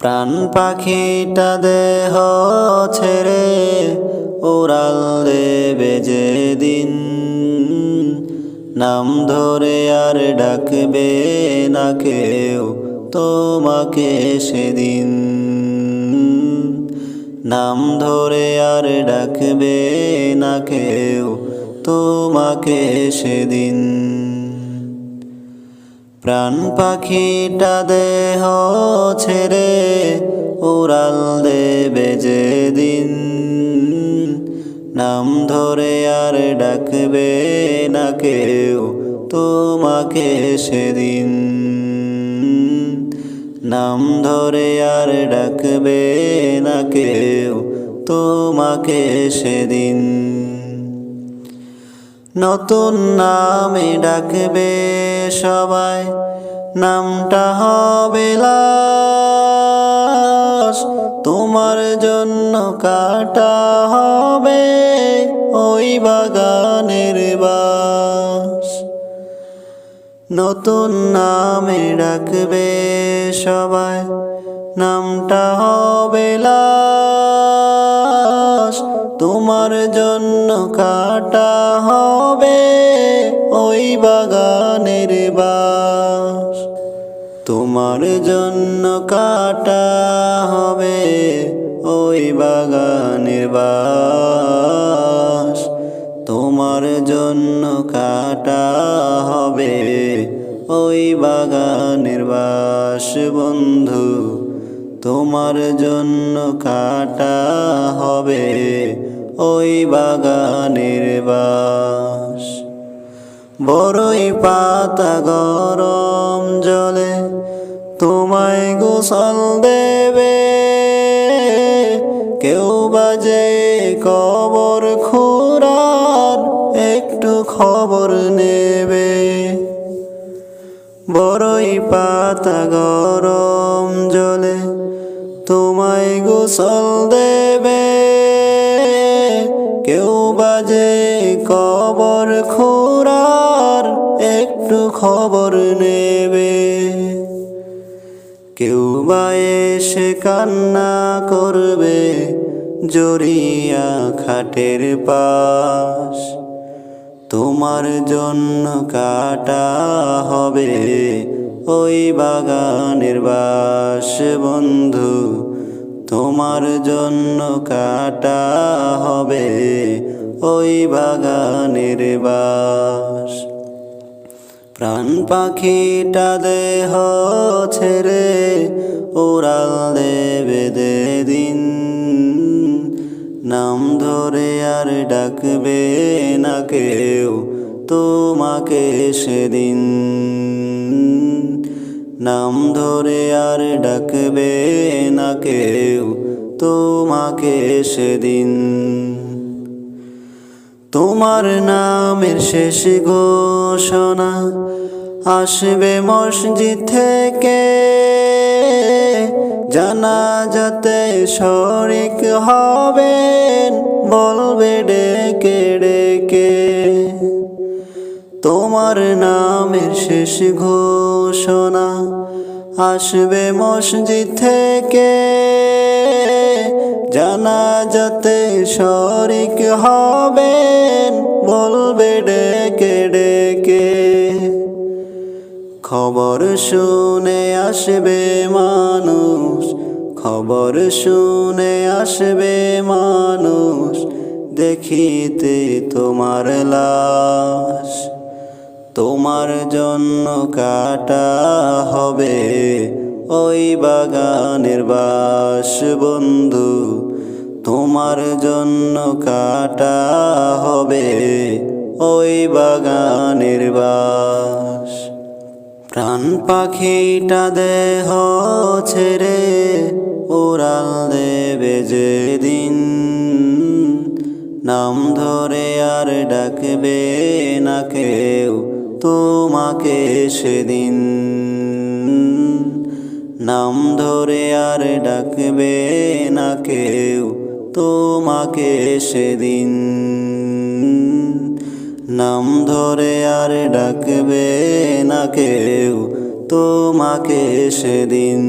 প্রাণ পাখিটা দেহ ছেড়ে উড়াল দেবে যে দিন নাম ধরে আর ডাকবে না কেউ তোমাকে সেদিন। নাম ধরে আর ডাকবে না কেউ তোমাকে সেদিন। প্রাণ পাখিটা দেহ ছেড়ে উড়াল দেবে যে দিন নাম ধরে আর ডাকবে না কেউ তোমাকে সেদিন। নাম ধরে আর ডাকবে না কেউ তোমাকে সেদিন। নতুন নামে ডাকবে সবাই। নামটা হবে তোমার জন্য কাটা হবে ওই বাগানের বাস। নতুন নামে ডাকবে সবাই, নামটা হবে লাশ। তোমার জন্য কাটা হবে ওই বাগানের বাস। তোমার জন্য কাটা হবে ওই বাগানের বাস। তোমার জন্য কাটা হবে ওই বাগানের বাস। বন্ধু, তোমার জন্য কাটা হবে ওই বাগানের বাস। বড়ই পাতা গরম জলে তোমায় গোসল দেবে। কেউ বাজে কবর খুরার একটু খবর নেবে। বড়ই পাতা গরম জলে তোমায় গোসল দেবে। বাজে কবর খোরার একটু খবর নেবে। কেউ বা এসে কান্না করবে, জড়িয়া খাটের পাশ। তোমার জন্য কাটা হবে ওই বাগানের বাস। বন্ধু, তোমার জন্য কাটা হবে ওই বাগানের বাস। প্রাণ পাখিটা দেহ ছেড়ে উড়াল দেবে দে দিন নাম ধরে আর ডাকবে না কেউ তোমাকে সেদিন। নাম ধরে আর ডাকবে না কেউ তোমাকে সেদিন। তোমার নামের শেষ ঘোষণা আসবে মসজিদ থেকে। জানা যাতে শরিক হবেন, বলবে ডেকে ডেকে। তোমার নামের শেষ ঘোষণা আসবে মসজিদ থেকে। যাতে শরিক হবেন, বলবে ডেকে ডেকে। খবর শুনে আসবে মানুষ, খবর শুনে আসবে মানুষ, দেখিতে তোমার লাশ। তোমার জন্য কাটা হবে ওই বাগানের বাস বন্ধু। তোমার জন্য কাটা হবে ওই বাগানের বাস। প্রাণ পাখিটা দেহ ছেড়ে উড়াল দেবে যে দিন নাম ধরে আর ডাকবে না কেউ তোমাকে সেদিন। নাম ধরে আর ডাকবে না কেউ তোমাকে সেদিন নাম ধরে আর ডাকবে না কেউ তোমাকে সেদিন।